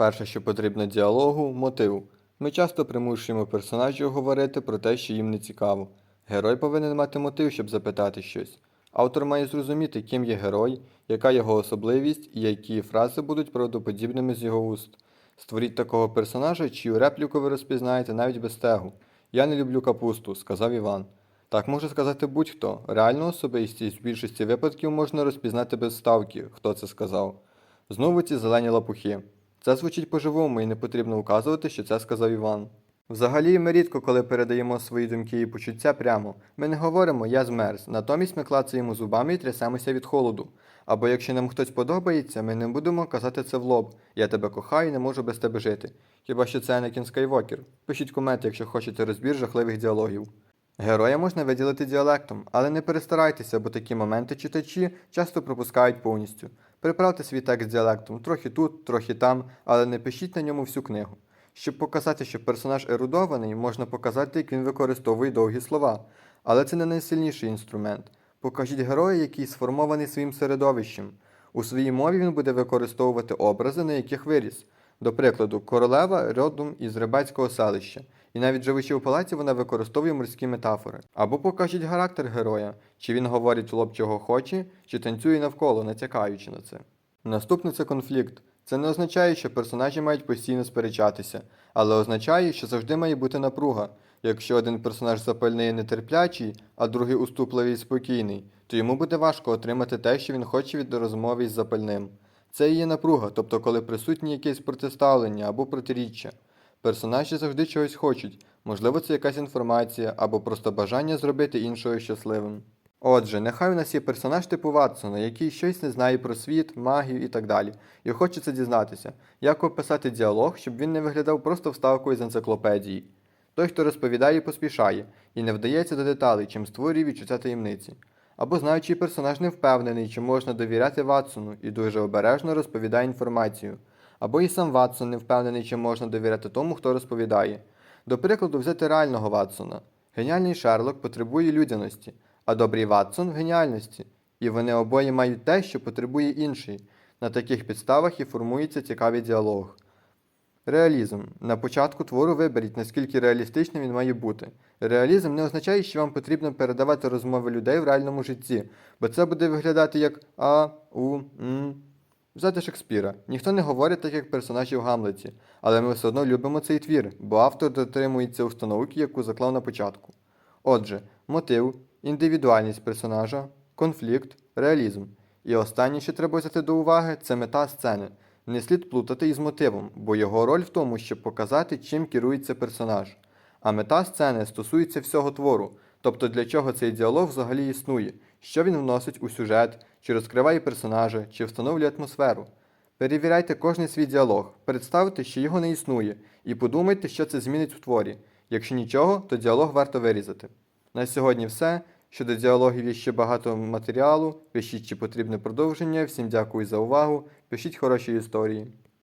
Перше, що потрібно діалогу мотив. Ми часто примушуємо персонажів говорити про те, що їм не цікаво. Герой повинен мати мотив, щоб запитати щось. Автор має зрозуміти, ким є герой, яка його особливість і які фрази будуть правдоподібними з його уст. Створіть такого персонажа, чию репліку ви розпізнаєте навіть без тегу. Я не люблю капусту, сказав Іван. Так може сказати будь-хто. Реальну особистість в більшості випадків можна розпізнати без ставки, хто це сказав. Знову ці зелені лапухи. Це звучить по-живому і не потрібно указувати, що це сказав Іван. Взагалі, ми рідко коли передаємо свої думки і почуття прямо. Ми не говоримо я змерз, натомість ми клацаємо зубами і трясемося від холоду. Або якщо нам хтось подобається, ми не будемо казати це в лоб. Я тебе кохаю і не можу без тебе жити. Хіба що це Енекін Скайвокер? Пишіть коменти, якщо хочете розбір жахливих діалогів. Героя можна виділити діалектом, але не перестарайтеся, бо такі моменти читачі часто пропускають повністю. Приправте свій текст діалектом трохи тут, трохи там, але не пишіть на ньому всю книгу. Щоб показати, що персонаж ерудований, можна показати, як він використовує довгі слова. Але це не найсильніший інструмент. Покажіть героя, який сформований своїм середовищем. У своїй мові він буде використовувати образи, на яких виріс. До прикладу, королева родом із рибацького селища, і навіть живучи у палаці, вона використовує морські метафори. Або покажіть характер героя, чи він говорить в лоб чого хоче, чи танцює навколо, натякаючи на це. Наступне це конфлікт. Це не означає, що персонажі мають постійно сперечатися, але означає, що завжди має бути напруга. Якщо один персонаж запальний і нетерплячий, а другий уступливий і спокійний, то йому буде важко отримати те, що він хоче від розмови із запальним. Це і є напруга, тобто коли присутні якесь протиставлення або протиріччя. Персонажі завжди чогось хочуть, можливо, це якась інформація або просто бажання зробити іншого щасливим. Отже, нехай у нас є персонаж типу Ватсона, який щось не знає про світ, магію і так далі, і хочеться дізнатися, як описати діалог, щоб він не виглядав просто вставкою з енциклопедії. Той, хто розповідає, поспішає і не вдається до деталей, чим створює відчуття таємниці. Або знаючий персонаж не впевнений, чи можна довіряти Ватсону і дуже обережно розповідає інформацію. Або і сам Ватсон не впевнений, чи можна довіряти тому, хто розповідає. До прикладу, взяти реального Ватсона. Геніальний Шерлок потребує людяності, а добрий Ватсон геніальності. І вони обоє мають те, що потребує інший. На таких підставах і формується цікавий діалог. Реалізм. На початку твору виберіть, наскільки реалістичним він має бути. Реалізм не означає, що вам потрібно передавати розмови людей в реальному житті, бо це буде виглядати як а, у, м. Взяти Шекспіра. Ніхто не говорить так, як персонажі в Гамлеті, але ми все одно любимо цей твір, бо автор дотримується установки, яку заклав на початку. Отже, мотив, індивідуальність персонажа, конфлікт, реалізм. І останнє, що треба взяти до уваги, це мета сцени. Не слід плутати із мотивом, бо його роль в тому, щоб показати, чим керується персонаж. А мета сцени стосується всього твору, тобто для чого цей діалог взагалі існує, що він вносить у сюжет, чи розкриває персонажа, чи встановлює атмосферу. Перевіряйте кожний свій діалог, представте, що його не існує, і подумайте, що це змінить в творі. Якщо нічого, то діалог варто вирізати. На сьогодні все. Щодо діалогів є ще багато матеріалу. Пишіть, чи потрібне продовження. Всім дякую за увагу. Пишіть хороші історії.